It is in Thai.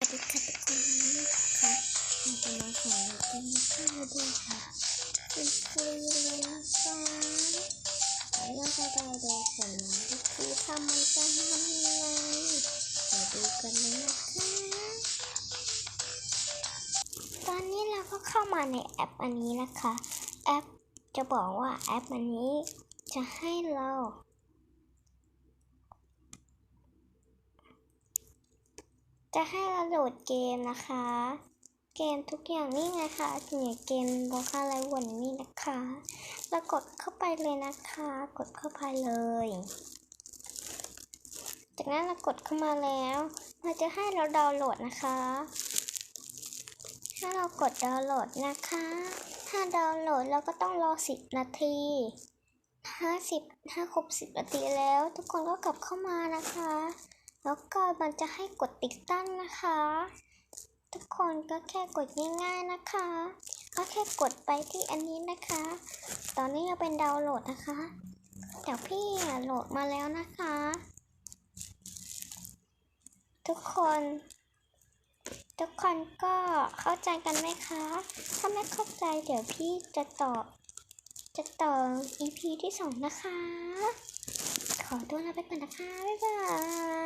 สวัสดีค่ะทุกคนวันนี้นะคะเราจะมาสอนเกมข้าวด้วยค่ะเป็นฟรีเลยนะคะแล้วเราจะไปดูผลนะวิธีทำมันจะทำยังไงเดี๋ยวดูกันเลยนะคะ ตอนนี้เราก็เข้ามาในแอปอันนี้นะคะ แอปจะบอกว่าแอปอันนี้จะให้เรา จะให้เราโหลดเกมนะคะ เกมทุกอย่างนี่ไงคะเนี่ยเกมโบคาไลวันนี่นะคะเรากดเข้าไปเลยนะคะ กดเข้าไปเลย จากนั้นเรากดเข้ามาแล้วเราจะให้เราดาวน์โหลดนะคะถ้าเรากดดาวน์โหลดนะคะ ถ้าดาวน์โหลดเราก็ต้องรอ 10 นาทีถ้า10ถ้าครบ 10 นาทีแล้ว ทุกคนก็กลับเข้ามานะคะ แล้วก็มันจะให้กดติดตั้งนะคะ ทุกคนก็แค่กดง่าย ๆนะคะ ก็แค่กดไปที่อันนี้นะคะ ตอนนี้เราเป็นดาวน์โหลดนะคะแต่พี่โหลดมาแล้วนะคะ ทุกคน ทุกคนก็เข้าใจกันไหมคะ ถ้าไม่เข้าใจเดี๋ยวพี่จะตอบจะต่อ EP ที่สองนะคะ ขอตัวลาไปก่อนนะคะ บ๊ายบาย